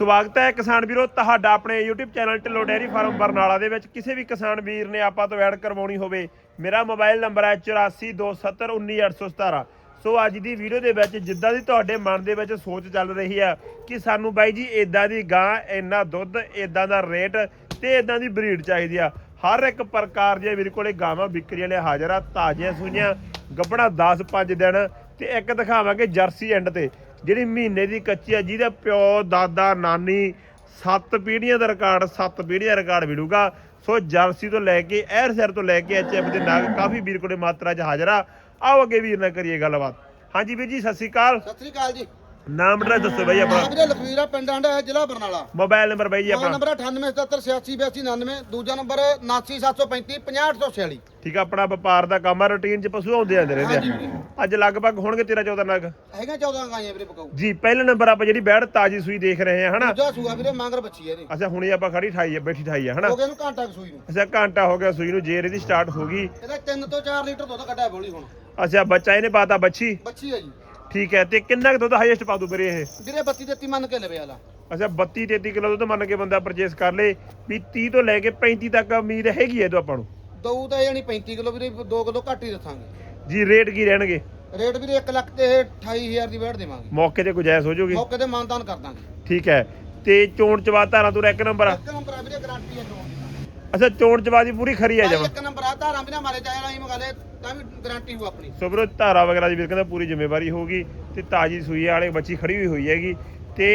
ਸਵਾਗਤ ਹੈ ਕਿਸਾਨ ਵੀਰੋ, ਤੁਹਾਡਾ ਆਪਣੇ YouTube channel Dhillon dairy farm Barnala ਦੇ ਵਿੱਚ। ਕਿਸੇ ਵੀ ਕਿਸਾਨ ਵੀਰ ਨੇ ਆਪਾਂ ਤੋਂ ਐਡ ਕਰਵਾਉਣੀ ਹੋਵੇ, ਮੇਰਾ ਮੋਬਾਈਲ ਨੰਬਰ ਹੈ 8427191817 ਸੋ ਅੱਜ ਦੀ ਵੀਡੀਓ ਦੇ ਵਿੱਚ ਜਿੱਦਾਂ ਦੀ ਤੁਹਾਡੇ ਮਨ ਦੇ ਵਿੱਚ ਸੋਚ ਚੱਲ ਰਹੀ ਆ ਕਿ ਸਾਨੂੰ ਬਾਈ ਜੀ ਇਦਾਂ ਦੀ ਗਾਂ ਇੰਨਾ ਦੁੱਧ ਇਦਾਂ ਦਾ ਰੇਟ ਤੇ ਇਦਾਂ ਦੀ ਬਰੀਡ ਚਾਹੀਦੀ ਆ। ਹਰ ਇੱਕ ਪ੍ਰਕਾਰ ਦੀਆਂ ਮੇਰੇ ਕੋਲੇ ਗਾਵਾਂ ਵਿਕਰੀ ਵਾਲੇ ਹਾਜ਼ਰ ਆ ਤਾਜ਼ੀਆਂ ਸੂਈਆਂ ਗੱਬਣਾ 10 5 ਦਿਨ ਤੇ ਇੱਕ ਦਿਖਾਵਾਂਗੇ ਜਰਸੀ ਐਂਡ ਤੇ। ਜਿਹੜੀ ਮਹੀਨੇ ਦੀ ਕੱਚੀ ਆ, ਜਿਹਦਾ ਪਿਓ, ਦਾਦਾ, ਨਾਨੀ ਸੱਤ ਪੀੜ੍ਹੀਆਂ ਦਾ ਰਿਕਾਰਡ, ਸੱਤ ਪੀੜ੍ਹੀਆਂ ਦਾ ਰਿਕਾਰਡ ਮਿਲੂਗਾ। ਸੋ ਜਰਸੀ ਤੋਂ ਲੈ ਕੇ ਐਰ ਸਿਰ ਤੋਂ ਲੈ ਕੇ ਐਚਐਫ ਦੇ ਨਾਗ ਕਾਫੀ ਵੀਰ ਕੋਲੇ ਮਾਤਰਾ 'ਚ ਹਾਜ਼ਰਾ ਆਓ ਅੱਗੇ ਵੀਰ ਨਾਲ ਕਰੀਏ ਗੱਲਬਾਤ। ਹਾਂਜੀ ਵੀਰ ਜੀ, ਸਤਿ ਸ਼੍ਰੀ ਅਕਾਲ। ਸਤਿ ਸ੍ਰੀ ਅਕਾਲ ਜੀ। ਨਾਮ ਐਡਰੈਸ ਦੱਸੋ ਬਾਈ ਆਪਣਾ। ਵੀਰੇ ਲਖਵੀਰਾ ਪਿੰਡ ਅੰਡਾ ਹੈ ਜ਼ਿਲ੍ਹਾ ਬਰਨਾਲਾ। ਮੋਬਾਈਲ ਨੰਬਰ ਬਾਈ ਜੀ ਆਪਣਾ। ਨੰਬਰ 9877868299 ਦੂਜਾ ਨੰਬਰ 7975 65846 ਠੀਕ ਆ ਆਪਣਾ ਵਪਾਰ ਦਾ ਕੰਮ ਆ ਰੁਟੀਨ 'ਚ ਪਸ਼ੂ ਆਉਂਦੇ ਜਾਂਦੇ ਰਹਿੰਦੇ ਆ। ਅੱਜ ਲਗਭਗ ਹੋਣਗੇ 13 14 ਨਗ। ਹੈਗਾ 14 ਗਾਈਆਂ ਵੀਰੇ ਪਕਾਉ ਜੀ ਪਹਿਲਾ ਨੰਬਰ ਆਪਾਂ ਜਿਹੜੀ ਬੈੜ ਤਾਜੀ ਸੂਈ ਦੇਖ ਰਹੇ ਆ ਹਨਾ? ਦੂਜਾ ਸੂਆ ਵੀਰੇ ਮੰਗਰ ਬੱਚੀ ਹੈ ਇਹਦੀ। ਅੱਛਾ ਹੁਣੇ ਆਪਾਂ ਖੜੀ ਠਾਈ ਆ ਬੈਠੀ ਠਾਈ ਆ ਹਨਾ? ਹੋ ਗਿਆ ਇਹਨੂੰ ਘੰਟਾ ਸੂਈ ਨੂੰ। ਅੱਛਾ ਘੰਟਾ ਹੋ ਗਿਆ ਸੂਈ ਨੂੰ ਜੇਰ ਇਹਦੀ ਸਟਾਰਟ ਹੋ ਗਈ। ਇਹਦਾ 3 ਤੋਂ 4 ਲੀਟਰ ਦੁੱਧ ਕੱਢਿਆ ਬੋਲੀ ਹੁਣ। ਅੱਛਾ ਬੱਚਾ ਇਹਨੇ ਪਾਤਾ ਬੱਚੀ? ਬੱਚੀ ਹੈ ਜੀ। ਠੀਕ ਹੈ ਤੇ ਕਿੰਨਾ ਕੁ ਦੁੱਧ ਹਾਈਐਸਟ ਪਾ ਦੂ ਵੀਰੇ ਇਹ? ਵੀਰੇ 32 33 ਮੰਨ ਕੇ ਲਵੇ ਵਾਲਾ। ਅੱਛਾ 32 33 ਕਿਲੋ ਦੁੱਧ ਮੰਨ ਕੇ ਬੰਦਾ ਪਰਚੇਸ ਕਰ ਲੇ। ਵੀ 30 ਤੋਂ ਲੈ ਕੇ 35 ਤੱਕ ਉਮੀਦ ਹੈਗੀ ਹੈ ਤੋਂ ਆਪਾਂ ਨੂੰ? ਦਊ ਤਾਂ ਯਾਨੀ 35 ਕਿਲੋ ਵੀਰੇ 2 ਕਿਲੋ ਘੱਟ ਹੀ ਦੱਸਾਂਗੇ। ਜੀ ਰੇਟ ਕੀ ਰਹਿਣਗੇ? ਰੇਟ ਵੀਰੇ 1 ਲੱਖ ਤੇ 28000 ਦੀ ਵੇੜ ਦੇਵਾਂਗੇ। ਮੌਕੇ ਤੇ ਗੁਜਾਇਸ਼ ਹੋ ਜਾਊਗੀ। ਮੌਕੇ ਤੇ ਮਾਨਦਾਨ ਕਰ ਦਾਂਗੇ। ਠੀਕ ਹੈ ਤੇ ਚੋਣ ਚਵਾ ਧਾਰਾਂ ਤੋਂ ਇੱਕ ਨੰਬਰ ਆ। ਇੱਕ ਨੰਬਰ ਆ ਵੀਰੇ ਗਾਰੰਟੀ ਹੈ ਚੋਣ। ਅੱਛਾ ਚੋਣ ਚਵਾ ਦੀ ਪੂਰੀ ਖਰੀ ਆ ਭਾਈ ਜਮਾ। ਇੱਕ ਨੰਬਰ ਆ ਧਾਰਾਂ ਬਿਨਾ ਮਾਰੇ ਚਾਹੇ ਰਾਈ ਮੰਗਾ ਲੈ ਤਾਂ ਵੀ ਗਾਰੰਟੀ ਹੋ ਆਪਣੀ। ਸੋ ਵੀਰੋ ਧਾਰਾ ਵਗੈਰਾ ਦੀ ਵੀਰ ਕਹਿੰਦਾ ਪੂਰੀ ਜ਼ਿੰਮੇਵਾਰੀ ਹੋਊਗੀ ਤੇ ਤਾਜੀ ਸੂਈ ਵਾਲੇ ਬੱਚੀ ਖੜੀ ਹੋਈ ਹੋਈ ਹੈਗੀ ਤੇ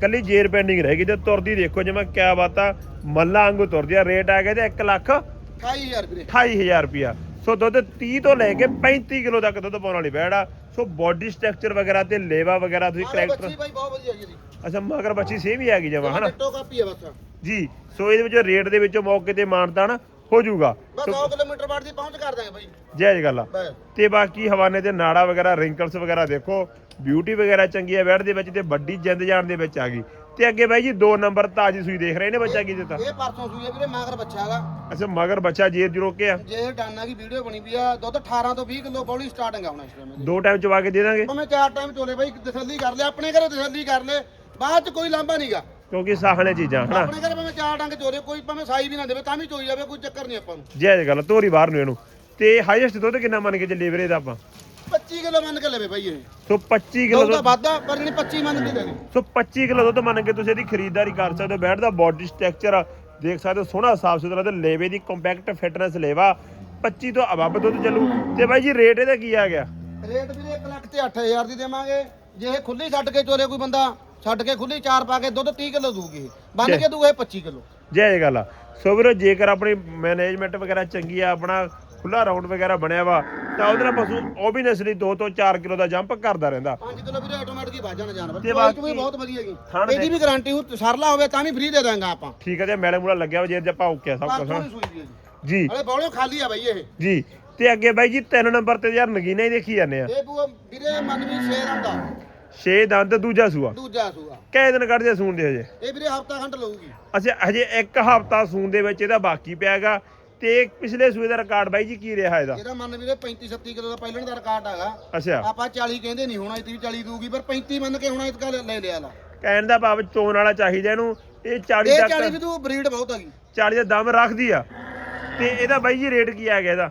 ਕੱਲੀ ਜੇਰ ਪੈਂਡਿੰਗ ਰਹਿ ਗਈ ਤੇ ਤੁਰਦੀ ਦੇਖੋ ਜਿਵੇਂ ਕਿਆ ਬਾਤਾਂ ਮੱਲਾ ਵਾਂਗੂ ਤੁਰਦੀ ਆ ਰੇਟ ਆ ਗਿਆ ਤੇ 1 ਲੱਖ 28000 ਵੀਰੇ। 28000 ਰੁਪਿਆ ਸੋ ਦੁੱਧ 30 ਤੋਂ ਲੈ ਕੇ 35 ਕਿਲੋ ਤੱਕ ਦੁੱਧ ਪਾਉਣ ਵਾਲੀ ਬੈੜ ਆ। ਸੋ ਬਾਡੀ ਸਟਰਕਚਰ ਵਗੈਰਾ ਤੇ ਲੇਵਾ ਵਗੈਰਾ ਤੁਸੀਂ ਕਰੈਕਟਰ ਬੱਚੀ ਬਾਈ ਬਹੁਤ ਵਧੀਆ ਜੀ। ਇਹਦੀ ਅੱਛਾ ਮਗਰ ਬੱਚੀ ਸੇਮ ਹੀ ਆ ਗਈ ਜਮਾ ਹਨਾ? ਟੋ ਕਾਪੀ ਹੈ ਬਸ। ਜੀ ਸੋ ਇਹਦੇ ਵਿੱਚ ਰੇਟ ਦੇ ਵਿੱਚੋਂ ਮੌਕੇ ਤੇ ਮਾਨਤਾਨ ਹੋ ਜਾਊਗਾ। ਬਸ 100 ਕਿਲੋਮੀਟਰ ਬਾਅਦ ਦੀ ਪਹੁੰਚ ਕਰ ਦਾਂਗੇ ਬਾਈ। ਜਾਇਜ਼ ਗੱਲ। ਆ ਬਸ। ਤੇ ਬਾਕੀ ਹਵਾਨੇ ਤੇ ਨਾੜਾ ਵਗੈਰਾ ਰਿੰਕਲਸ ਵਗੈਰਾ ਦੇਖੋ। ਬਿਊਟੀ ਵਗੈਰਾ ਚੰਗੀ ਹੈ ਬੈਡ ਦੇ ਵਿੱਚ ਤੇ ਵੱਡੀ ਜਿੰਦ ਜਾਨ ਦੇ ਵਿੱਚ ਆ ਗਈ। ਤੇ ਅੱਗੇ ਬਾਈ ਜੀ 2 ਨੰਬਰ ਤਾਜੀ ਸੂਈ ਦੇਖ ਰਹੇ ਨੇ ਬੱਚਾ ਕੀ ਦਿੱਤਾ? ਇਹ ਪਰਸੋਂ ਸੂਈ ਹੈ ਵੀਰੇ ਮਾਗਰ ਬੱਚਾ ਹੈਗਾ। ਅੱਛਾ ਮਗਰ ਬੱਚਾ ਜੇਰ ਜੁ ਰੋਕਿਆ। ਜੇ ਇਹ ਡਾਨਾ ਦੀ ਵੀਡੀਓ ਬਣੀ ਵੀ ਆ ਦੁੱਧ 18 ਤੋਂ 20 ਕਿਲੋ ਬੌਲੀ ਸਟਾਰਟਿੰਗ ਆ ਹੁਣ ਇਸ ਟਾਈਮ ਦੋ ਟਾਈਮ ਚਵਾ ਕੇ ਦੇ ਦਾਂਗੇ। ਭਾਵੇਂ ਚਾਰ ਟਾਈਮ ਚੋਲੇ ਬਾਈ ਤਸੱਲੀ ਕਰ ਲੈ ਆਪਣੇ ਘਰੇ ਤਸੱਲੀ ਕਰ ਲੈ ਬਾਅਦ ਚ ਕੋਈ ਲਾਂਭਾ ਨਹੀਂਗਾ ਕਿਉਂਕਿ ਸਾਹਣੇ ਚੀਜ਼ਾਂ ਹਨਾ? ਆਪਣੇ ਘਰੇ ਭਾਵੇਂ ਚਾਰ ਡੰਗ ਚੋਲੇ ਕੋਈ ਭਾਵੇਂ ਸਾਈ ਵੀ ਨਾ ਦੇਵੇ ਤਾਂ ਵੀ ਚੋਈ ਜਾਵੇ ਕੋਈ ਚੱਕਰ ਨਹੀਂ ਆਪਾਂ ਨੂੰ। ਜਾਇਜ਼ ਗੱਲ ਤੋਰੀ ਬਾਹਰ ਨੂੰ ਇਹਨੂੰ। ਤੇ ਹਾਈਐਸਟ ਦੁੱਧ ਕਿੰਨਾ ਮੰਨ ਕੇ ਚੱਲੇ ਵੀਰੇ ਦਾ ਆਪਾਂ? 25 ਕਿਲੋ ਮੰਨ ਕੇ ਲਵੇ ਬਾਈ ਇਹ। ਸੋ 25 ਕਿਲੋ ਉਹਦਾ ਦੁੱਧ ਵਾਧਾ ਪਰ ਜਿਹੜੀ 25 ਮੰਨ ਕੇ ਦੇਵੇ ਸੋ 25 ਕਿਲੋ ਦੁੱਧ ਮੰਨ ਕੇ ਤੁਸੀਂ ਇਹਦੀ ਖਰੀਦਦਾਰੀ ਕਰ ਸਕਦੇ ਹੋ। ਬੈਡ ਦਾ ਬਾਡੀ ਸਟਰਕਚਰ ਦੇਖ ਸਕਦੇ ਹੋ ਸੋਹਣਾ ਸਾਫ਼ ਸੁਥਰਾ ਤੇ ਲੇਵੇ ਦੀ ਕੰਪੈਕਟ ਫਿਟਨੈਸ ਲੇਵਾ। 25 ਤੋਂ ਅਬੱਬ ਦੁੱਧ ਚੱਲੂ। ਤੇ ਬਾਈ ਜੀ ਰੇਟ ਇਹਦਾ ਕੀ ਆ ਗਿਆ? ਰੇਟ ਵੀਰੇ 1 ਲੱਖ ਤੇ 8000 ਦੀ ਦੇਵਾਂਗੇ। ਜੇ ਇਹ ਖੁੱਲੀ ਛੱਡ ਕੇ ਚੋਰੇ ਕੋਈ ਬੰਦਾ ਛੱਡ ਕੇ ਖੁੱਲੀ ਚਾਰ ਪਾ ਕੇ ਦੁੱਧ 30 ਕਿਲੋ ਦੂਗੀ ਬੰਨ ਕੇ ਦੂਗਾ ਇਹ 25 ਕਿਲੋ। ਜੈ ਇਹ ਗੱਲ ਆ। ਸੋ ਵੀਰੋ ਜੇਕਰ ਆਪਣੀ ਮੈਨੇਜਮੈਂਟ ਵਗੈਰਾ ਚੰਗੀ ਆ ਆਪਣਾ ਖੁੱਲਾ ਰਾਉਂਡ ਵਗੈਰਾ ਬਣਿਆ ਵਾ ਤਾਂ ਉਹਦੇ ਨਾਲ ਪਸ਼ੂ ਓਬੀਨੈਸਲੀ 2 ਤੋਂ 4 ਕਿਲੋ ਦਾ ਜੰਪ ਕਰਦਾ ਰਹਿੰਦਾ। 5 ਕਿਲੋ ਵੀਰੇ ਆਟੋਮੈਟਿਕ ਹੀ ਵੱਜ ਜਾਣਾ ਜਾਨਵਰ। ਤੇ ਬਾਕੀ ਚੋਈ ਬਹੁਤ ਵਧੀਆ ਹੈਗੀ ਥਣ ਇਹਦੀ ਵੀ ਗਾਰੰਟੀ ਹੋ ਸਰਲਾ ਹੋਵੇ ਤਾਂ ਵੀ ਫ੍ਰੀ ਦੇ ਦਾਂਗਾ ਆਪਾਂ। ਠੀਕ ਹੈ ਤੇ ਮੈਲੇ ਮੂਲਾ ਲੱਗਿਆ ਵਾ ਜੇ ਜੇ ਆਪਾਂ ਓਕੇ ਆ ਸਭ ਕੁਝ ਪਰਸੋਂ ਦੀ ਸੂਈ ਵੀ ਹੈ ਜੀ। ਜੀ। ਹਲੇ ਬੌਲਿਓ ਖਾਲੀ ਆ ਬਾਈ ਇਹ। ਜੀ ਤੇ ਅੱਗੇ ਬਾਈ ਜੀ ਤਿੰਨ ਨੰਬਰ ਤੇ ਯਾਰ ਨਗੀਨਾ ਹੀ ਦੇਖੀ ਜਾਂਦੇ ਆ। ਇਹ ਬੂਆ ਵੀਰੇ ਮਨ ਵੀ 6 ਦਾ 6 ਦੰਦ ਦੂਜਾ ਸੂਆ। ਦੂਜਾ ਸੂਆ। ਕੈ ਦਿਨ ਕੱਢਦੇ ਸੂਣ ਦੇ ਹਜੇ? ਇਹ ਵੀਰੇ ਹਫਤਾ ਖੰਡ ਲਊਗੀ। ਅੱਛਾ ਹਜੇ ਇੱਕ ਹਫਤਾ ਸੂਣ ਦੇ ਵਿੱਚ ਇਹਦਾ ਬਾਕੀ ਪਿਆਗਾ ਤੇ ਪਿਛਲੇ ਸੂਏ ਦਾ ਰਿਕਾਰਡ ਬਾਈ ਜੀ ਕੀ ਰਿਹਾ ਇਹਦਾ? ਇਹਦਾ ਮਨ ਵੀਰੇ 35 37 ਕਿਲੋ ਦਾ ਪਹਿਲਣ ਦਾ ਰਿਕਾਰਡ ਹੈਗਾ। ਅੱਛਾ। ਆਪਾਂ 40 ਕਹਿੰਦੇ ਨਹੀਂ ਹੋਣਾ ਇਹ ਵੀ 40 ਦਊਗੀ ਪਰ 35 ਮੰਨ ਕੇ ਹੁਣ ਇਤਕਾ ਲੈ ਲਿਆ ਲਾ। ਕਹਿਣ ਦਾ ਭਾਵ ਚੋਣ ਵਾਲਾ ਚਾਹੀਦਾ ਇਹਨੂੰ। ਇਹ 40 ਇਹ ਤੱਕ 40 ਵੀ ਤੂੰ ਬਰੀਡ ਬਹੁਤ ਹੈਗੀ। 40 ਦਾ ਦਮ ਰੱਖਦੀ ਆ। ਤੇ ਇਹਦਾ ਬਾਈ ਜੀ ਰੇਟ ਕੀ ਆ ਗਿਆ ਇਹਦਾ?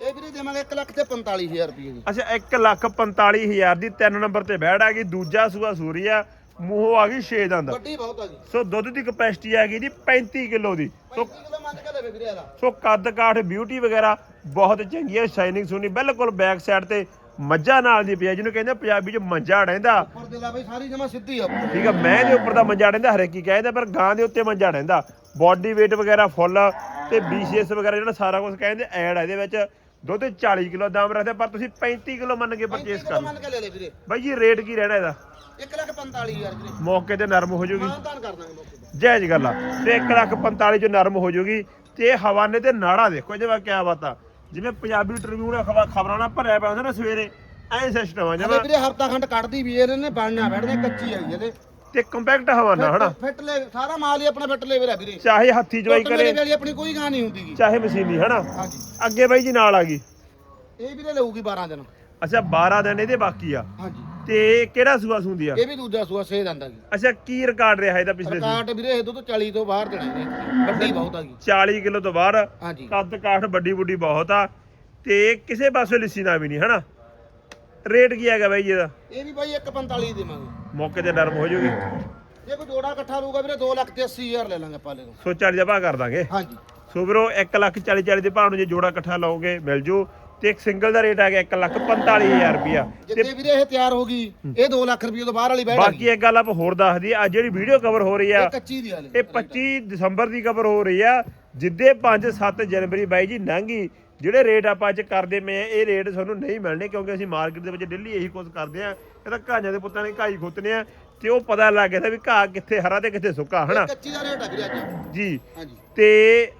ਇਹ ਵੀਰੇ ਦੇਵਾਂਗੇ 1 ਲੱਖ ਤੇ 45000 ਰੁਪਏ ਦੀ। ਅੱਛਾ 1 ਲੱਖ 45000 ਦੀ ਤਿੰਨ ਨੰਬਰ ਤੇ ਬੈੜ ਆ ਗਈ। ਦੂਜਾ ਸੂਆ ਸੂਰੀ ਆ। ਮੂੰਹੋਂ ਆ ਗਈ 6 ਦੰਦ। ਵੱਡੀ ਬਹੁਤ ਹੈਗੀ ਸੋ ਦੁੱਧ ਦੀ ਕਪੈਸਿਟੀ ਆ ਗਈ ਦੀ 35 ਕਿਲੋ ਦੀ। ਸੋ 35 ਕਿਲੋ ਮੰਨ ਕੇ ਲਵੇ ਵੀਰੇ ਇਹਦਾ। ਸੋ ਕੱਦ ਕਾਠ ਬਿਊਟੀ ਵਗੈਰਾ ਬਹੁਤ ਚੰਗੀ ਹੈ ਸ਼ਾਈਨਿੰਗ ਸੁਣੀ ਬਿਲਕੁਲ ਬੈਕ ਸਾਈਡ ਤੇ ਮੱਝਾਂ ਨਾਲ ਦੀ ਪਿਆ ਜਿਹਨੂੰ ਕਹਿੰਦੇ ਪੰਜਾਬੀ ਚ ਮੰਜਾ ਰਹਿੰਦਾ। ਉੱਪਰ ਦੇ ਲਾ ਬਈ ਸਾਰੀ ਜਮਾ ਸਿੱਧੀ ਆ। ਉੱਪਰ। ਠੀਕ ਆ ਮੈਂ ਦੇ ਉੱਪਰ ਦਾ ਮੰਜਾ ਰਹਿੰਦਾ ਹਰੇਕ ਕਹਿੰਦਾ ਪਰ ਗਾਂ ਦੇ ਉੱਤੇ ਮੰਜਾ ਰਹਿੰਦਾ। ਬਾਡੀ weight ਵਗੈਰਾ ਫੁੱਲ ਤੇ BCS ਵਗੈਰਾ ਜਿਹੜਾ ਸਾਰਾ ਕੁਝ ਕਹਿੰਦੇ ਐਡ ਆ ਇਹਦੇ ਵਿੱਚ ਦੁੱਧ 40 ਕਿਲੋ ਦਾਮ ਰੱਖਦੇ ਪਰ ਤੁਸੀਂ 35 ਕਿਲੋ ਮੰਨ ਕੇ 35 ਪਰਚੇਸ ਕਰ। ਮੰਨ ਕੇ ਲੈ ਲੈ ਵੀਰੇ। ਬਾਈ ਜੀ ਰੇਟ ਕੀ ਰਹਿਣਾ ਇਹਦਾ? 1 ਲੱਖ 45000 ਵੀਰੇ। ਮੌਕੇ ਤੇ ਨਰਮ ਹੋ ਜਾਊਗੀ ਮਾਨਤਾਨ ਕਰ ਦਾਂਗੇ ਮੌਕੇ ਤੇ। ਜਾਇਜ਼ ਗੱਲ ਆ। ਤੇ 1 ਲੱਖ 45 ਚ ਨਰਮ ਹੋ ਜਾਊਗੀ ਤੇ ਹਵਾਨੇ ਤੇ ਨਾੜਾ ਦੇਖੋ ਜਿਵੇਂ ਕਿਆ ਬਾਤ। ਆ ਜਿਵੇਂ ਪੰਜਾਬੀ ਟ੍ਰਿਬਿਊਨ ਖਬਰਾਂ ਨਾਲ ਭਰਿਆ ਪਿਆ ਹੁੰਦਾ ਨਾ ਸਵੇਰੇ। ਐ ਸਿਸਟਮ ਆ ਜਿਵੇਂ ਵੀਰੇ ਹਫਤਾ ਖੰਡ ਕੱਢਦੀ ਵੀ ਇਹਨੇ ਬਣਨਾ ਬੈਠਦੇ ਕੱਚੀ ਆਈ ਇਹਦੇ ਤੇ ਕੰਪੈਕਟ ਹਵਾਨਾ ਹਨਾ? ਫਿੱਟ ਲੈ ਸਾਰਾ ਮਾਲ ਹੀ ਆਪਣਾ ਫਿੱਟ ਲੈ ਵੀਰੇ ਵੀਰੇ। ਚਾਹੇ ਹੱਥੀ ਜਵਾਈ ਕਰੇ। ਵਾਲੀ ਆਪਣੀ ਕੋਈ ਗਾਂ ਨਹੀਂ ਹੁੰਦੀ ਚਾਹੇ ਮਸ਼ੀਨੀ ਹਨਾ? ਹਾਂਜੀ। ਅੱਗੇ ਬਾਈ ਜੀ ਨਾਲ ਆ ਗਈ। ਇਹ ਵੀਰੇ ਲਊਗੀ 12 ਦਿਨ। ਅੱਛਾ 12 ਦਿਨ ਇਹਦੇ ਬਾਕੀ ਆ। ਹਾਂਜੀ। ਤੇ ਕਿਹੜਾ ਸੂਆ ਸੂੰਦੀ ਆ? ਇਹ ਵੀ ਦੂਜਾ ਸੂਆ ਸੇ ਦੰਦਾ ਜੀ। ਅੱਛਾ ਕੀ ਰਿਕਾਰਡ ਰਿਹਾ ਇਹਦਾ ਪਿਛਲੇ ਸਾਲ ਰਿਕਾਰਡ ਵੀਰੇ ਇਹ ਦੁੱਧ 40 ਤੋਂ ਬਾਹਰ ਦੇਣਾ ਇਹਨੇ ਵੱਡੀ ਬਹੁਤ ਆ ਗਈ 40 ਕਿਲੋ ਤੋਂ ਬਾਹਰ। ਹਾਂਜੀ। ਕੱਦ ਕਾਠ ਵੱਡੀ ਬੁੱਢੀ ਬਹੁਤ ਆ। ਤੇ ਕਿਸੇ ਪਾਸੇ ਲਿੱਸੀ ਨਾ ਵੀ ਨਹੀਂ ਹਨਾ? ਰੇਟ ਕੀ ਹੈਗਾ ਬਾਈ ਜੀ ਇਹਦਾ? ਇਹ ਵੀ ਬਾਈ 145 ਦੇਵਾਂਗੇ। ਮੌਕੇ ਤੇ ਨਰਮ ਹੋ ਜਾਊਗੀ ਜੇ ਕੋਈ ਜੋੜਾ ਇਕੱਠਾ ਲਊਗਾ ਵੀਰੇ 2 ਲੱਖ ਤੇ 80 ਹਜ਼ਾਰ ਲੈ ਲਾਂਗੇ ਪਾਲੇ ਤੋਂ ਸੋ 40 ਦਾ ਭਾਅ ਕਰ ਦਾਂਗੇ। ਹਾਂਜੀ। ਸੋ ਵੀਰੋ 1 ਲੱਖ 40 40 ਦੇ ਭਾਅ ਨੂੰ ਜੇ ਜੋੜਾ ਇਕੱਠਾ ਲਓਗੇ ਮਿਲ ਜੂ। ਤੇ ਇੱਕ ਸਿੰਗਲ ਦਾ ਰੇਟ ਆ ਗਿਆ 1 ਲੱਖ 45000 ਰੁਪਿਆ ਤੇ ਜਿੱਦੇ ਵੀਰੇ ਇਹ ਤਿਆਰ ਹੋ ਗਈ ਇਹ 2 ਲੱਖ ਰੁਪਏ ਤੋਂ ਬਾਹਰ ਵਾਲੀ ਬੈਠ ਬਾਕੀ ਇੱਕ ਗੱਲ ਆਪਾਂ ਹੋਰ ਦੱਸ ਦਈਏ ਅੱਜ ਜਿਹੜੀ ਵੀਡੀਓ ਕਵਰ ਹੋ ਰਹੀ ਆ ਇਹ ਕੱਚੀ ਦੀ ਹਾਲੇ ਇਹ 25 ਦਸੰਬਰ ਦੀ ਕਵਰ ਹੋ ਰਹੀ ਆ ਜਿੱਦੇ 5-7 ਜਨਵਰੀ ਬਾਈ ਜੀ ਲੰਘੀ ਜਿਹੜੇ ਰੇਟ ਆਪਾਂ ਅੱਜ ਕਰਦੇ ਪਏ ਆ ਇਹ ਰੇਟ ਤੁਹਾਨੂੰ ਨਹੀਂ ਮਿਲਣੇ ਕਿਉਂਕਿ ਅਸੀਂ ਮਾਰਕੀਟ ਦੇ ਵਿੱਚ ਡੇਲੀ ਇਹੀ ਕੁਝ ਕਰਦੇ ਆ ਇਹ ਤਾਂ ਘਾਈਆਂ ਦੇ ਪੁੱਤਾਂ ਨੇ ਘਾਈ ਖੁੱਤਨੇ ਆ ਤੇ ਉਹ ਪਤਾ ਲੱਗ ਗਿਆ ਸੀ ਵੀ ਘਾਹ ਕਿੱਥੇ ਹਰਾ ਤੇ ਕਿੱਥੇ ਸੁੱਕਾ ਹਨਾ? ਕੱਚੀ ਦਾ ਰੇਟ ਆ ਵੀਰੇ ਅੱਜ। ਜੀ। ਹਾਂਜੀ। ਤੇ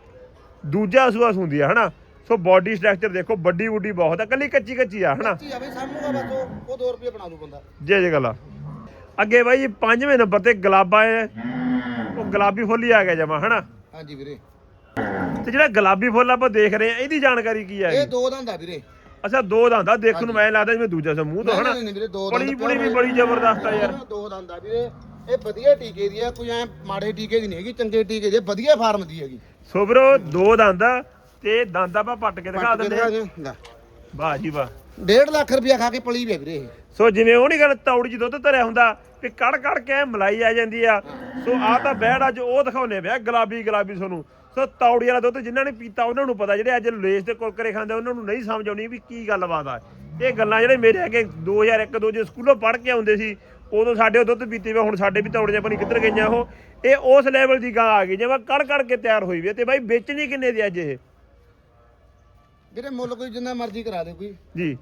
ਦੂਜਾ ਸੂਆ ਸੁੰਦੀ ਆ ਹਨਾ? ਸੋ ਬਾਡੀ ਸਟਰਕਚਰ ਦੇਖੋ ਵੱਡੀ ਵੱਡੀ ਬਹੁਤ ਆ ਕੱਲੀ ਕੱਚੀ ਕੱਚੀ ਆ ਹਨਾ? ਕੱਚੀ ਆ ਬਈ ਸਾਹਮੂਗਾ ਬਸ ਉਹ- ਉਹ 2 ਰੁਪਏ ਬਣਾ ਦੂ ਬੰਦਾ। ਜੇ ਜੇ ਗੱਲ। ਆ ਅੱਗੇ ਬਾਈ ਜੀ ਪੰਜਵੇਂ ਨੰਬਰ ਤੇ ਗੁਲਾਬਾ ਹੈ ਉਹ ਗੁਲਾਬੀ ਫੁੱਲ ਆ ਗਿਆ ਜਮਾ ਹਨਾ? ਹਾਂਜੀ ਵੀਰੇ। ਤੇ ਜਿਹੜਾ ਗੁਲਾਬੀ ਫੁੱਲ ਆਪਾਂ ਦੇਖ ਰਹੇ ਆ ਇਹਦੀ ਜਾਣਕਾਰੀ ਕੀ ਹੈ ਇਹ ਦੋ ਦੰਦ ਆ ਵੀਰੇ। ਅੱਛਾ ਦੋ ਦਾ ਹੁੰਦਾ ਦੇਖਣ ਨੂੰ ਮੈਂ ਲੱਗਦਾ ਜਿਵੇਂ ਦੂਜਾ ਸਾ ਮੂੰਹ ਤੋਂ ਹਨਾ ਨਹੀਂ ਨਹੀਂ ਵੀਰੇ ਦੋ ਦੰਦ ਬੜੀ ਬੜੀ ਵੀ ਬੜੀ ਜ਼ਬਰਦਸਤ ਆ ਯਾਰ। ਦੋ ਦੰਦ ਆ ਵੀਰੇ। ਇਹ ਵਧੀਆ ਟੀਕੇ ਦੀ ਆ ਕੋਈ ਐ ਮਾੜੇ ਟੀਕੇ ਦੀ ਨਹੀਂ ਹੈਗੀ ਚੰਗੇ ਟੀਕੇ ਦੀ ਆ, ਵਧੀਆ ਫਾਰਮ ਦੀ ਹੈਗੀ। ਸੋ ਵੀਰੋ ਦੋ ਦੰਦ ਆ ਤੇ ਦੰਦ ਆਪਾਂ ਪੱਟ ਕੇ ਦਿਖਾ ਦਿੰਦੇ ਆ। ਵਾਹ ਜੀ ਵਾਹ। 1.5 ਲੱਖ ਰੁਪਇਆ ਖਾ ਕੇ ਪਲੀ ਵੀ ਆ ਵੀਰੇ ਇਹ। ਸੋ ਜਿਵੇਂ ਉਹ ਨਹੀਂ ਗੱਲ ਤੌੜੀ 'ਚ ਦੁੱਧ ਧਰਿਆ ਹੁੰਦਾ ਵੀ ਕੜ ਕੜ ਕੇ ਮਲਾਈ ਆ ਜਾਂਦੀ ਆ। ਸੋ ਆ ਤਾਂ ਬੈੜ ਅੱਜ ਉਹ ਦਿਖਾਉਨੇ ਪਿਆ ਗੁਲਾਬੀ ਗੁਲਾਬੀ ਤੁਹਾਨੂੰ ਸੋ ਤੌੜੀ ਵਾਲਾ ਦੁੱਧ ਜਿਨ੍ਹਾਂ ਨੇ ਪੀਤਾ ਉਹਨਾਂ ਨੂੰ ਪਤਾ ਜਿਹੜੇ ਅੱਜ ਲੇਸ ਤੇ ਕੁਰਕਰੇ ਖਾਂਦੇ ਉਹਨਾਂ ਨੂੰ ਨਹੀਂ ਸਮਝ ਆਉਣੀ ਵੀ ਕੀ ਗੱਲਬਾਤ ਆ। ਇਹ ਗੱਲਾਂ ਜਿਹੜੇ ਮੇਰੇ ਅੱਗੇ 2001 ਦੋ ਜੇ ਸਕੂਲੋਂ ਪੜ੍ਹ ਕੇ ਆਉਂਦੇ ਸੀ ਉਦੋਂ ਸਾਡੇ ਉਹ ਦੁੱਧ ਪੀਤੇ ਵੇ ਹੁਣ ਸਾਡੇ ਵੀ ਤੌੜੀਆਂ ਪਣੀ ਕਿੱਧਰ ਗਈਆਂ ਉਹ। ਇਹ ਉਸ ਲੈਵਲ ਦੀ ਗਾਂ ਆ ਗਈ ਜਿਵੇਂ ਕੜ ਕੜ ਕੇ ਤਿਆਰ ਹੋਈ ਵੀ ਤੇ ਬਾਈ ਵੇਚਣੀ ਕਿੰਨੇ ਦੀ ਅੱਜ ਇਹ? ਵੀਰੇ ਮੁੱਲ ਕੋਈ ਜਿੰਨਾ ਮਰਜ਼ੀ ਕਰਾ ਦੇ ਕੋਈ। ਜੀ।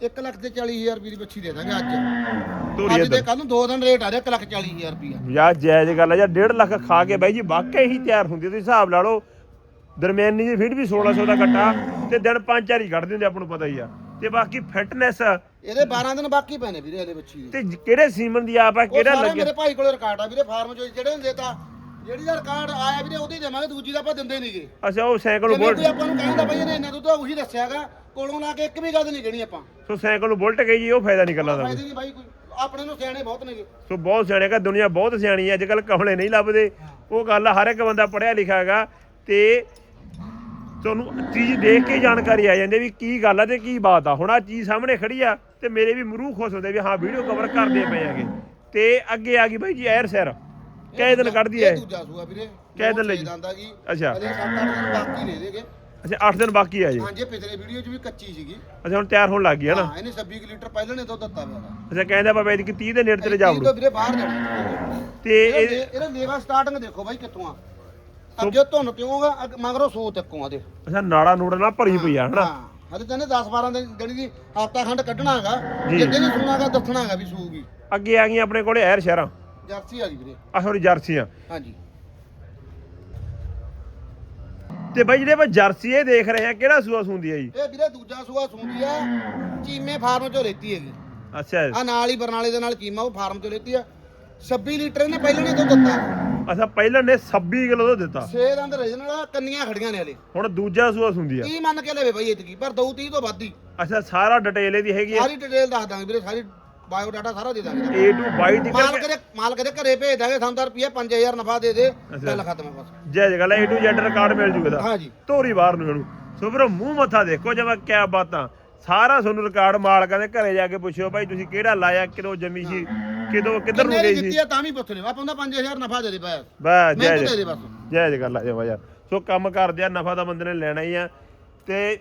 1 ਲੱਖ ਤੇ 40000 ਰੁਪਏ ਦੀ ਬੱਚੀ ਦੇ ਦਾਂਗੇ ਅੱਜ। ਅੱਜ ਦੇ ਕੱਲ ਨੂੰ ਦੋ ਦਿਨ ਰੇਟ ਆ ਰਿਹਾ 1 ਲੱਖ 40000 ਰੁਪਇਆ ਯਾਰ ਜਾਇਜ਼ ਗੱਲ ਆ ਯਾਰ 1.5 ਲੱਖ ਖਾ ਕੇ ਬਾਈ ਜੀ ਵਾਕਈ ਹੀ ਤਿਆਰ ਹੁੰਦੀ। ਤੁਸੀਂ ਹਿਸਾਬ ਲਾ ਲਓ ਦਰਮਿਆਨੀ ਦੀ ਫੀਡ ਵੀ 1600 ਦਾ ਕੱਟਾ ਤੇ ਦਿਨ ਪੰਜ ਚਾਰ ਹੀ ਕੱਢ ਦਿੰਦੇ ਆਪਾਂ ਨੂੰ ਪਤਾ ਹੀ ਆ। ਤੇ ਬਾਕੀ ਫਿਟਨੈਸ ਇਹਦੇ 12 ਦਿਨ ਬਾਕੀ ਪੈਣੇ ਵੀਰੇ ਇਹਦੇ ਬੱਚੀ ਦੇ। ਤੇ ਜ- ਕਿਹੜੇ ਸੀਮਨ ਦੀ ਆਪ ਆ ਕਿਹੜਾ ਲੱਗਿਆ? ਮੇਰੇ ਭਾਈ ਕੋਲੇ ਰਿਕਾਰਡ ਆ ਵੀਰੇ ਫਾਰਮ ਚੋਂ ਜਿਹੜੇ ਹੁੰਦੇ ਤਾਂ ਜਿਹੜੀ ਦਾ ਰਿਕਾਰਡ ਆਇਆ ਵੀਰੇ ਉਹਦੀ ਦੇਵਾਂਗੇ ਦੂਜੀ ਦਾ ਆਪਾਂ ਦਿੰਦੇ ਨਹੀਂਗੇ। ਅੱਛਾ ਉਹ ਸਾਈਕਲ ਨੂੰ ਜਿਵੇਂ ਬੁਲਟ ਕੋਈ ਆਪਾਂ ਨੂੰ ਕਹਿੰਦਾ ਬਈ ਇਹਨੇ ਇੰਨਾ ਦੁੱਧ ਆ, ਉਹੀ ਦੱਸਿਆਗਾ ਕੋਲੋਂ ਲਾ ਕੇ ਇੱਕ ਵੀ ਗੱਲ ਨਹੀਂ ਕਹਿਣੀ ਆਪਾਂ। ਸੋ ਸਾਈਕਲ ਨੂੰ ਬੁਲਟ ਗਈ ਜੀ ਉਹ ਫਾਇਦਾ ਨਹੀਂ ਕਰਨਾ ਦਾ ਫਾਇਦੇ ਨਹੀਂ ਬਾਈ ਕੋਈ ਆਪਣੇ ਨੂੰ ਸਿਆਣੇ ਬਹੁਤ ਨੇਗੇ। ਸੋ ਬਹੁਤ ਸਿਆਣੇ ਕਾ ਦੁਨੀਆ ਬਹੁਤ ਸਿਆਣੀ ਹੈ ਅੱਜ ਕੱਲ ਕਮਲੇ ਨਹੀਂ ਲੱਭਦੇ। ਉਹ ਗੱਲ ਆ, ਹਰ ਇੱਕ ਬੰਦਾ ਪੜਿਆ ਲਿਖਿਆ ਹੈਗਾ ਤੇ ਤੁਹਾਨੂੰ ਚੀਜ਼ ਦੇਖ ਕੇ ਜਾਣਕਾਰੀ ਆ ਜਾਂਦੀ ਹੈ ਵੀ ਕੀ ਗੱਲ ਆ ਤੇ ਕੀ ਬਾਤ ਆ। ਹੁਣ ਆ ਚੀਜ਼ ਸਾਹਮਣੇ ਖੜੀ ਆ ਤੇ ਮੇਰੇ ਵੀ ਮਰੂਹ ਖੁਸ਼ ਹੁੰਦੇ ਵੀ ਹਾਂ ਵੀਡੀਓ ਕਵਰ ਕਰਦੇ ਪਏ ਹੈਗੇ। ਤੇ ਅੱਗੇ ਆ ਗਈ ਬਾਈ ਜੀ ਐਰ ਸੈਰ। ਕਈ ਦਿਨ ਕੱਢਦੀ ਐ। ਇਹ ਦੂਜਾ ਸੂਆ ਵੀਰੇ। ਕਿਹ ਦਿਨ ਲਈ? ਜਾਂਦਾ ਜੀ। ਅੱਛਾ। ਅਜੇ 7-8 ਦਿਨ ਬਾਕੀ ਨੇ ਦੇਗੇ ਅੱਛਾ 8 ਦਿਨ ਬਾਕੀ ਆ ਜੀ। ਹਾਂਜੀ ਪਿਛਲੇ ਵੀਡੀਓ 'ਚ ਵੀ ਕੱਚੀ ਸੀਗੀ। ਅੱਛਾ ਹੁਣ ਤਿਆਰ ਹੋਣ ਲੱਗ ਗਈ ਹੈ ਨਾ। ਹਾਂ ਇਹਨੇ 26 ਕੁ ਲੀਟਰ ਪਹਿਲਾਂ ਨੇ ਦੁੱਧ ਦਿੱਤਾ ਹੋਇਆ ਅੱਛਾ ਕਹਿੰਦਾ ਬਾਬਾ ਜੀ ਕਿ 30 ਦੇ ਨੇੜੇ ਤੇ ਜਾ ਇਹ ਤੋਂ ਵੀਰੇ ਬਾਹਰ ਜਾਣਾ। ਤੇ ਇਹਦਾ ਇਹ ਲੇ- ਇਹਦਾ ਲੇਵਾ ਸਟਾਰਟਿੰਗ ਦੇਖੋ ਬਾਈ ਕਿੱਥੋਂ ਆ। ਅੱਗੇ ਧੁੰਨ ਕਿਉਂਗਾ ਮਗਰੋਂ ਸੋ ਚੱਕੋਂ ਆ ਦੇ। ਅੱਛਾ ਨਾੜਾ ਨੂੜਾ ਨਾਲ ਭਰੀ ਪਈ ਆ ਹਨਾ? ਹਾਂ। ਹਜੇ ਤੈਨੇ 10 12 ਦਿਨ ਗਣੀ ਦੀ ਹਫਤਾ ਖੰਡ ਕੱਢਣਾ ਹੈਗਾ। ਜਿੱਦੇ ਨਹੀਂ ਸੁਣਾਗਾ ਦੱਸਣਾ ਹੈਗਾ ਵੀ ਸੂਗੀ। ਅੱਗੇ ਆ ਗਈਆਂ ਆਪਣੇ ਕੋਲੇ ਐਰ ਸ਼ਹਿਰਾਂ। ਜਰਸੀ ਆ ਗਈ ਵੀਰੇ। ਆ। ਸੌਰੀ ਹਾਂਜੀ। ਤੇ ਬਾਈ ਜਿਹੜੇ ਆਪਾਂ ਜਰਸੀ ਇਹ ਦੇਖ ਰਹੇ ਆ ਕਿਹੜਾ ਸੂਆ ਸੂੰਦੀ ਆ ਜੀ? ਇਹ ਵੀਰੇ ਦੂਜਾ ਸੂਆ ਸੂੰਦੀ ਆ ਚੀਮੇ ਫਾਰਮ ਚੋਂ ਲੈਤੀ ਹੈਗੀ। ਅੱਛਾ। ਆ ਨਾਲ ਹੀ ਬਰਨਾਲੇ ਦੇ ਨਾਲ ਚੀਮਾ ਉਹ ਫਾਰਮ ਚੋਂ ਲੈਤੀ ਆ। 26 ਲੀਟਰ ਇਹਨੇ ਪਹਿਲਾਂ ਨੇ ਦੁੱਧ ਦਿੱਤਾ। ਅੱਛਾ ਪਹਿਲਾਂ ਨੇ 26 ਕਿਲੋ ਦਾ ਦਿੱਤਾ। ਛੇ ਦੰਦ ਰੀਜਨਲ ਕੰਨੀਆਂ ਖੜੀਆਂ ਨੇ ਹਲੇ। ਹੁਣ ਦੂਜਾ ਸੂਆ ਸੂੰਦੀ ਆ। ਕੀ ਮੰਨ ਕੇ ਲੈਵੇ ਬਾਈ ਇਤਕੀ ਪਰ ਦਊ 30 ਤੋਂ ਵੱਧ ਹੀ। ਅੱਛਾ ਸਾਰਾ ਡਿਟੇਲ ਇਹਦੀ ਹੈਗੀ ਆ। ਸਾਰੀ ਡਿਟੇਲ ਦੱਸ ਦਾਂਗੇ ਵੀਰੇ ਸਾਰੀ ਬਾਇਓ ਡਾਟਾ ਸਾਰਾ ਦੇ ਦਾਂਗੇ। A to Y ਦੀ ਮਾਲਕ ਦੇ ਮਾਲਕ ਦੇ ਘਰੇ ਭੇਜ ਦਾਂਗੇ ਸਾਨੂੰ ਤਾਂ ਰੁਪਿਆ 5000 ਨਫਾ ਦੇ ਦੇ ਗੱਲ ਖਤਮ ਹੈ ਬਸ। ਜੈ ਜੈ ਗੱਲ A to Z ਰਿਕਾਰਡ ਮਿਲ ਜੂਗਾ ਇਹਦਾ। ਹਾਂਜੀ। ਧੋਰੀ ਬਾਹਰ ਨੂੰ ਇਹਨੂੰ। ਸੋ ਵੀਰੋ ਮੂੰਹ ਮੱਥਾ ਦੇਖੋ ਜਿਵੇਂ ਕਿਆ ਬਾਤਾਂ। ਸਾਰਾ ਤੁਹਾਨੂੰ ਰਿਕਾਰਡ ਮਾਲਕਾਂ ਦੇ ਘਰੇ ਜਾ ਕੇ ਪੁੱਛਿਓ ਭਾਈ ਤੁਸੀਂ ਕਿਹੜਾ ਲਾਇਆ ਕਿਦੋਂ ਜੰਮੀ ਸੀ ਕਿਦੋਂ ਕਿੱਧਰ ਨੂੰ ਕਿੰਨੇ ਦੀ ਗਈ ਸੀ? ਆ ਤਾਂ ਵੀ ਪੁੱਛ ਲਿਓ। ਆਪਾਂ ਦਾ 5000 ਨਫਾ ਦੇ ਦੇ ਬਸ। ਬਸ ਜੈ ਮੈਂ ਦੇ ਜੈ। ਦੇ ਬਸ। ਜੈ ਜੈ ਗੱਲ ਆ ਜਾਵਾ ਯਾਰ ਸੋ ਕੰਮ ਕਰਦੇ ਆ ਨਫਾ ਤਾਂ ਬੰਦੇ ਨੇ ਲੈਣਾ ਹੀ ਆ। ਤੇ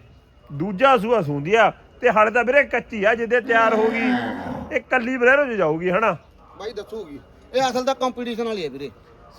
ਦੂਜਾ ਸੂਆ ਸੂੰਦੀ ਆ। ਤੇ ਹਾਲੇ ਤਾਂ ਵੀਰੇ ਕੱਚੀ ਆ ਜਿੱਦੇ ਤਿਆਰ ਹੋ ਗਈ ਇਹ ਕੱਲੀ ਬਲੇਰੋ ਚ ਜਾਊਗੀ ਹਨਾ? ਬਾਈ ਦੱਸੂਗੀ। ਇਹ ਅਸਲ ਤਾਂ ਕੰਪੀਟੀਸ਼ਨ ਵਾਲੀ ਹੈ ਵੀਰੇ।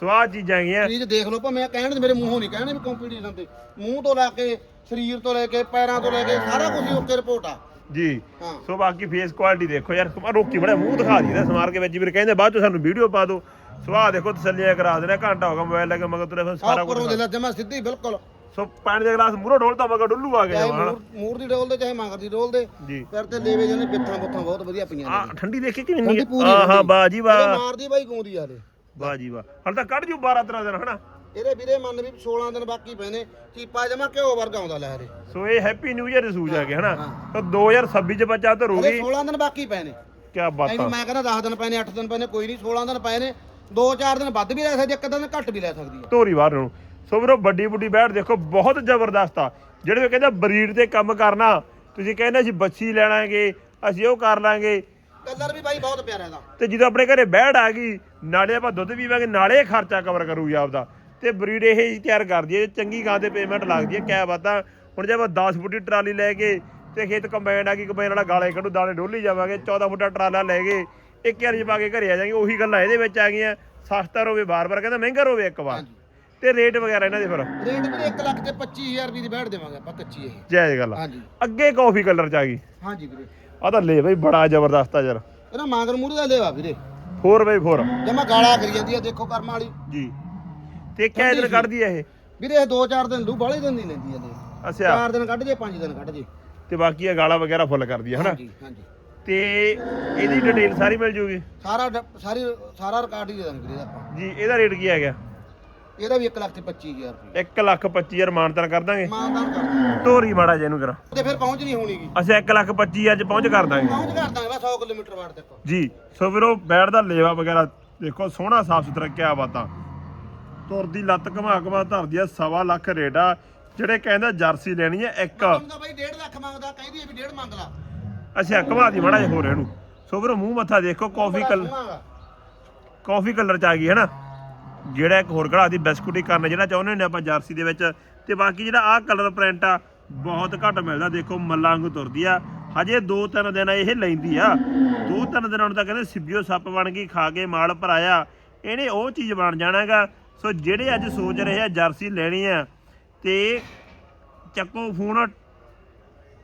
ਸਵਾਦ ਚੀਜ਼ਾਂ ਹੈਗੀਆਂ। ਚੀਜ਼ ਦੇਖ ਲਓ ਭਾਵੇਂ ਕਹਿਣ ਮੇਰੇ ਮੂੰਹੋਂ ਨਹੀਂ ਕਹਿਣੇ ਵੀ ਕੰਪੀਟੀਸ਼ਨ ਤੇ। ਮੂੰਹ ਤੋਂ ਲੈ ਕੇ ਸਰੀਰ ਤੋਂ ਲੈ ਕੇ ਪੈਰਾਂ ਤੋਂ ਲੈ ਕੇ ਸਾਰਾ ਕੁਝ ਹੀ ਓਕੇ ਰਿਪੋਰਟ ਆ। ਜੀ। ਸੋ ਬਾਕੀ ਫੇਸ ਕੁਆਲਿਟੀ ਦੇਖੋ ਯਾਰ ਰੋਕੀ ਬੜਾ ਮੂੰਹ ਦਿਖਾ ਦੀਦਾ ਸਮਾਰ ਕੇ ਵਿੱਚ। ਵੀਰ ਕਹਿੰਦੇ ਬਾਅਦ ਚ ਸਾਨੂੰ ਵੀਡੀਓ ਪਾ ਦਿਓ। ਸਵਾਹ ਦੇਖੋ ਤਸੱਲੀਆਂ ਕਰਾ ਦੇਣਾ ਘੰਟਾ ਹੋ ਗਿਆ ਮੋਬਾਈਲ ਲੈ ਕੇ ਮਗਰ ਤੁਰੇ ਫਿਰ ਸਾਰਾ ਕੁਝ ਕਰੋ ਦੇ ਲੈ ਜਮਾ ਸਿੱਧੀ ਬਿਲਕੁਲ। ਸੋ ਪਾਣੀ ਦਾ ਗਲਾਸ ਮੂਹਰੋਂ ਡੋਲਤਾ ਮਗਰ ਡੁੱਲੂ ਆ ਗਿਆ ਚਾਹੇ ਮੂਰ ਮੂਰ ਦੀ ਡੋਲ ਦੇ ਚਾਹੇ ਮਗਰ ਦੀ ਡੋਲ ਦੇ ਜੀ। ਫਿਰ ਤੇ ਲੇਵੇ ਜਨੇ ਪਿੱਥਾਂ ਪੁੱਥਾਂ ਬਹੁਤ ਵਧੀਆ ਪਈਆਂ ਆ ਠੰਡੀ ਦੇਖੀ ਕਿੰਨੀ ਠੰਡੀ ਹੈ ਪੂਰੀ ਆ ਹਾਂ ਠੰਡੀ। ਬਾਜੀ ਇਹਦੇ ਵਾਹ। ਮਾਰਦੀ ਬਾਈ ਗੂੰਦੀ ਆ ਦੇ ਵਾਹ ਜੀ ਵਾਹ। ਹਲ ਤਾਂ ਕੱਢ ਜੂ 12 13 ਦਿਨ ਹਨਾ? ਇਹਦੇ ਵੀਰੇ ਮੰਨ ਵੀ 16 ਦਿਨ ਬਾਕੀ ਪਏ ਨੇ। ਚੀਪਾ ਜਮਾ ਘਿਓ ਵਰਗਾ ਆਉਂਦਾ ਲੈ ਰੇ ਸੋ ਇਹ ਹੈਪੀ ਨਿਊ ਇਅਰ ਸੂਜ ਆ ਗਿਆ ਹਨਾ। ਤਾਂ 2026 ਚ ਬੱਚਾ ਅਰੇ ਧਰੂਗੀ 16 ਦਿਨ ਬਾਕੀ ਪਏ ਨੇ। ਕੀ ਬਾਤਾਂ। ਐਵੇਂ ਮੈਂ ਕਹਿੰਦਾ 10 ਦਿਨ ਪਏ ਨੇ 8 ਦਿਨ ਪਏ ਨੇ ਕੋਈ ਨਹੀਂ 16 ਦਿਨ ਪਏ ਨੇ। 2-4 ਦਿਨ ਵੱਧ ਵੀ ਲੈ ਸਕਦੀ ਇੱਕ ਦਿਨ ਘੱਟ ਵੀ ਲੈ ਸਕਦੀ ਹੈ ਧੋਰੀ ਬਾਹਰ ਨੂੰ। ਸੋ ਵੀਰੋ ਵੱਡੀ ਬੁੱਢੀ ਬੈਠ ਦੇਖੋ ਬਹੁਤ ਜ਼ਬਰਦਸਤ ਆ। ਜਿਹੜੇ ਕਹਿੰਦੇ ਬਰੀਡ ਤੇ ਕੰਮ ਕਰਨਾ ਤੁਸੀਂ ਕਹਿੰਦੇ ਅਸੀਂ ਬੱਚੀ ਲੈਣਾਂਗੇ ਅਸੀਂ ਉਹ ਕਰ ਲਾਂਗੇ। ਕਲਰ ਵੀ ਬਾਈ ਬਹੁਤ ਪਿਆਰਾ ਇਹਦਾ। ਤੇ ਜਦੋਂ ਆਪਣੇ ਘਰੇ ਬੈੜ ਆ ਗਈ ਨਾਲੇ ਆਪਾਂ ਦੁੱਧ ਪੀਵਾਂਗੇ ਨਾਲੇ ਖਰਚਾ ਕਵਰ ਕਰੂਗੀ ਆਪਦਾ। ਤੇ ਬਰੀਡ ਇਹ ਹੀ ਤਿਆਰ ਕਰਦੀ ਹੈ ਚੰਗੀ ਗਾਂ ਤੇ ਪੇਮੈਂਟ ਲੱਗਦੀ ਹੈ ਕਿਆ ਬਾਤਾਂ। ਹੁਣ ਜੇ ਆਪਾਂ 10 ਫੁੱਟੀ ਟਰਾਲੀ ਲੈ ਕੇ ਤੇ ਖੇਤ ਕੰਬਾਈਨ ਆ ਗਈ ਕੰਬਾਈਨ ਵਾਲਾ ਗਾਲੇ ਕੱਢੂ ਦਾਣੇ ਡੋਲੀ ਜਾਵਾਂਗੇ 14 ਫੁੱਟਾ ਟਰਾਲਾ ਲੈ ਕੇ ਇੱਕ ਵਾਰੀ ਚ ਪਾ ਕੇ ਘਰੇ ਆ ਜਾਾਂਗੇ ਉਹੀ ਗੱਲਾਂ ਇਹਦੇ ਵਿੱਚ ਆ ਗਈਆਂ। ਸਸਤਾ ਰੋਵੇ ਬਾਰ-ਬਾਰ ਕਹਿੰਦਾ ਮਹਿੰਗਾ ਰੋਵੇ ਇੱਕ ਵਾਰ। ਤੇ ਰੇਟ ਵਗੈਰਾ ਇਹਨਾਂ ਦੇ ਫਿਰ? ਰੇਟ ਵੀ 1 ਲੱਖ ਤੇ 25000 ਰੁਪਏ ਦੀ ਬੈਠ ਦੇਵਾਂਗੇ ਆਪਾਂ ਕੱਚੀ ਇਹ। ਜਾਇਜ਼ ਗੱਲ ਆ। ਹਾਂਜੀ। ਅੱਗੇ ਕਾਫੀ ਕਲਰ ਚ ਆ ਗਈ। ਹਾਂਜੀ ਵੀਰੇ। ਆ ਤਾਂ ਲੈ ਬਈ ਬੜਾ ਜ਼ਬਰਦਸਤ ਆ ਯਾਰ। ਇਹਦਾ ਮਾਂਗਰ ਮੂਰੇ ਦਾ ਲੈਵਾ ਵੀਰੇ। 4x4 ਜਮਾ ਗਾਲਾ ਕਰੀ ਜਾਂਦੀ ਆ ਦੇਖੋ ਕਰਮ ਵਾਲੀ। ਜੀ। ਤੇ ਕਿਆ ਦਿਨ ਕੱਢਦੀ ਆ ਇਹ? ਵੀਰੇ ਇਹ 2-4 ਦਿਨ ਲੂ ਬਾਲੇ ਦਿਨ ਨਹੀਂ ਲੈਂਦੀ ਇਹਦੇ ਅੱਛਾ। 4 ਦਿਨ ਕੱਢ ਜੇ 5 ਦਿਨ ਕੱਢ ਜੇ। ਤੇ ਬਾਕੀ ਇਹ ਗਾਲਾਂ ਵਗੈਰਾ ਫੁੱਲ ਕਰਦੀ ਆ ਹਨਾ? ਹਾਂਜੀ ਹਾਂਜੀ। ਤੇ ਇਹਦੀ ਡਿਟੇਲ ਸਾਰੀ ਮਿਲ ਜੂਗੀ? ਸਾਰਾ ਡ- ਸਾਰੀ ਸਾਰਾ ਰਿਕਾਰਡ ਹੀ ਦੇ ਦਾਂਗੇ ਵੀਰੇ ਆਪਾਂ। ਜੀ ਇਹਦਾ ਰੇਟ ਕੀ ਹੈਗਾ ਇਹਦਾ ਵੀ 1 ਲੱਖ ਤੇ 25000 ਰੁਪਏ 1 ਲੱਖ 25000 ਮਾਨਤਨ ਕਰ ਦਾਂਗੇ? ਮਾਨਦਾਨ ਕਰ ਦਾਂਗੇ। ਢੋਰੀ ਮਾੜਾ ਜੇ ਇਹਨੂੰ ਕਰਾਂ। ਤੇ ਫਿਰ ਪਹੁੰਚ ਨਹੀਂ ਹੋਣੀਗੀ ਅੱਛਾ 1 ਲੱਖ 25 ਅੱਜ ਪਹੁੰਚ ਕਰ ਦਾਂਗੇ। ਪਹੁੰਚ ਕਰ ਦਾਂਗੇ ਬਸ 100 ਕਿਲੋਮੀਟਰ ਵਾਟ ਤੱਕ। ਜੀ ਸੋ ਵੀਰੋ ਬੈੜ ਦਾ ਲੇਵਾ ਵਗੈਰਾ ਦੇਖੋ ਸੋਹਣਾ ਸਾਫ਼ ਸੁਥਰਾ ਕਿਆ ਬਾਤਾਂ। ਤੁਰ ਦੀ ਲੱਤ ਘਮਾ ਘਮਾ ਧਰਦੀ ਆ ਸਵਾ ਲੱਖ ਰੇਟ ਆ। ਜਿਹੜੇ ਕਹਿੰਦਾ ਜਰਸੀ ਲੈਣੀ ਆ ਇੱਕ। ਤਾਂ ਬਾਈ 1.5 ਲੱਖ ਮੰਗਦਾ ਕਹਿੰਦੀ ਹੈ ਵੀ 1.5 ਮੰਗ ਲਾ। ਅੱਛਾ ਘਮਾ ਦੀ ਮਾੜਾ ਜਿਹਾ ਹੋਰ ਇਹਨੂੰ। ਸੋ ਵੀਰੋ ਮੂੰਹ ਮੱਥਾ ਦੇਖੋ ਕਾਫੀ ਕਲਰ ਸੋਹਣਾ ਗਾ। ਕਾਫੀ ਕਲਰ ਚ ਆ ਗਈ ਹੈ ਨਾ? ਜਿਹੜਾ ਇੱਕ ਹੋਰ ਘੜਾ ਦੀ ਬਿਸਕੁਟੀ ਕਰਨ, ਜਿਹੜਾ ਚਾਹੁੰਦੇ ਹੁੰਦੇ ਆਪਾਂ ਜਰਸੀ ਦੇ ਵਿੱਚ। ਤੇ ਬਾਕੀ ਜਿਹੜਾ ਆਹ ਕਲਰ ਪ੍ਰਿੰਟ ਆ, ਬਹੁਤ ਘੱਟ ਮਿਲਦਾ। ਦੇਖੋ, ਮੱਲਾਂ ਵਾਂਗੂ ਤੁਰਦੀ ਆ। ਹਜੇ 2-3 ਦਿਨ ਇਹ ਲੈਂਦੀ ਆ। 2-3 ਦਿਨਾਂ ਨੂੰ ਤਾਂ ਕਹਿੰਦੇ ਸਿਬਿਓ ਸੱਪ ਬਣ ਗਈ, ਖਾ ਕੇ ਮਾਲ ਭਰਾਇਆ। ਇਹਨੇ ਉਹ ਚੀਜ਼ ਬਣ ਜਾਣਾਗਾ ਸੋ ਜਿਹੜੇ ਅੱਜ ਸੋਚ ਰਹੇ ਆ ਜਰਸੀ ਲੈਣੀ ਆ, ਤੇ ਚੱਕੋ ਫੋਨ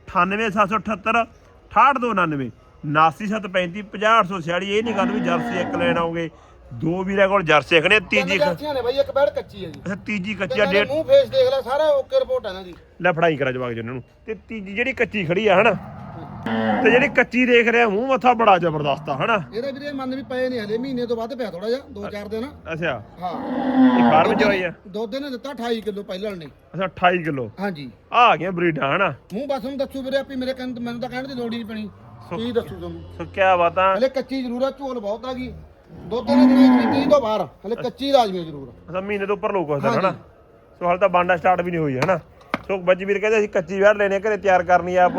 98778 68299 99735 50846 ਇਹ ਨਹੀਂ ਗੱਲ ਵੀ ਜਰਸੀ ਇੱਕ ਲੈਣ ਆਓਗੇ। ਦੋ ਵੀਰਾਂ ਕੋਲ ਜਰਸੀ ਤਿੰਨ ਤੀਜੀ ਜਰਸੀਆਂ ਨੇ ਬਾਈ ਇੱਕ ਬੈੜ ਕੱਚੀ ਹੈ ਜੀ। ਅੱਛਾ ਤੀਜੀ ਕੱਚੀ ਆ ਡੇਢ ਮੂੰਹ ਫੇਸ ਦੇਖ ਲੈ ਸਾਰਾ ਓਕੇ ਰਿਪੋਰਟ ਹੈ ਇਹਨਾਂ ਦੀ। ਲੈ ਫੜਾਈ ਕਰਾ ਜਵਾਗ ਜੀ ਉਹਨਾਂ ਨੂੰ। ਤੇ ਤੀਜੀ ਜਿਹੜੀ ਕੱਚੀ ਖੜੀ ਆ ਹਨਾ? ਤੇ ਜਿਹੜੀ ਕੱਚੀ ਦੇਖ ਰਿਹਾ ਮੂੰਹ ਮੱਥਾ ਬੜਾ ਜ਼ਬਰਦਸਤ ਆ ਹਨਾ? ਇਹਦੇ ਵੀਰੇ ਮੰਨ ਵੀ ਪਏ ਨੇ ਹਲੇ ਮਹੀਨੇ ਤੋਂ ਵੱਧ ਪਿਆ ਥੋੜਾ ਜਿਹਾ 2-4 ਦਿਨ। ਅੱਛਾ। ਹਾਂ। ਇਹ ਫਾਰਮ ਚ ਆ? ਦੁੱਧ ਨੇ ਦਿੱਤਾ 28 ਕਿਲੋ ਪਹਿਲਾਂ ਨੇ। ਅੱਛਾ 28 ਕਿਲੋ। ਹਾਂਜੀ। ਆ ਆ ਗਈਆਂ ਬਰੀਡਾਂ ਹਨਾ? ਮੂੰਹ ਬਸ ਨੂੰ ਦੱਸੂ ਵੀਰੇ ਆਪੀ ਮੇਰੇ ਕੰਨ ਮੈਨੂੰ ਤਾਂ ਕਹਿਣ ਦੀ ਲੋੜ ਹੀ ਨਹੀਂ ਪੈਣੀ। ਕੀ ਦੱਸੂ ਤੁਹਾਨੂੰ? ਸੋ ਕਿਆ ਬਾਤਾਂ ਹਲੇ ਕੱਚੀ ਜ਼ਰੂਰ ਆ ਝੋਲ ਬਹੁਤ ਆ ਗਈ। ਦੁੱਧ ਨੇ ਦਿਨਾਂ 30 ਤੋਂ ਬਾਹਰ ਹਲੇ ਕੱਚੀ ਰਾਜਮੀ ਜ਼ਰੂਰ। ਅੱਛਾ ਮਹੀਨੇ ਤੋਂ ਉੱਪਰ ਲੋਕ ਹੁੰਦਾ ਹਾਂਜੀ। ਹਨਾ? ਸੋ ਹਾਲ ਤਾਂ ਬਾਂਡਾ ਸਟਾਰਟ ਵੀ ਨਹੀਂ ਹੋਈ ਹਨਾ? ਸੋ ਬੱਜੀ ਵੀਰ ਕਹਿੰਦੇ ਅਸੀਂ ਕੱਚੀ ਵੈੜ ਲੈਣੇ ਘਰੇ ਤਿਆਰ ਕਰਨੀ ਆ ਆਪ।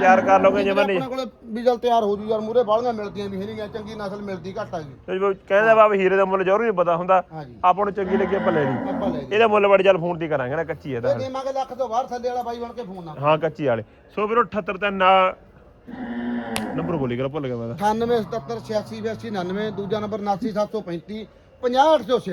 ਤਿਆਰ ਕਰ ਲਓਗੇ ਜਿਵੇਂ ਨਹੀਂ। ਆਪਣੇ ਕੋਲੇ ਵੀ ਜਲ ਤਿਆਰ ਹੋ ਜੂ ਯਾਰ ਮੂਰੇ ਬਾਲੀਆਂ ਮਿਲਦੀਆਂ ਵੀ ਨਹੀਂ ਚੰਗੀ ਨਸਲ ਮਿਲਦੀ ਘੱਟ ਆ ਜੋ। ਕਹਿੰਦਾ ਬਾਬ ਹੀਰੇ ਦਾ ਮੁੱਲ ਜ਼ਰੂਰ ਨਹੀਂ ਪਤਾ ਹੁੰਦਾ। ਹਾਂਜੀ। ਆਪਾਂ ਨੂੰ ਚੰਗੀ ਲੱਗੀ ਆਪਾਂ ਲੈ ਲਈ। ਆਪਾਂ ਲੈ ਗਏ ਇਹਦਾ ਮੁੱਲ ਬੜੀ ਚੱਲ ਫੋਨ ਤੇ ਹੀ ਕਰਾਂਗੇ ਨਾ ਕੱਚੀ ਇਹਦਾ ਇਹ ਦੇਵਾਂਗੇ ਲੱਖ ਤੋਂ ਬਾਹਰ ਥੱਲੇ ਵਾਲਾ ਬਾਈ ਬਣ ਕੇ ਫੋਨ ਨਾ। ਹਾਂ ਕੱਚੀ ਵਾਲੇ। ਸੋ ਵੀਰੋ 78 ਤੇ ਨਾ ਨੰਬਰ ਬੋਲੀ ਕਰ ਭੁੱਲ ਗਿਆ ਮੈਂ ਤਾਂ। 98 77 86 82 99 ਦੂਜਾ ਨੰਬਰ 79735 50886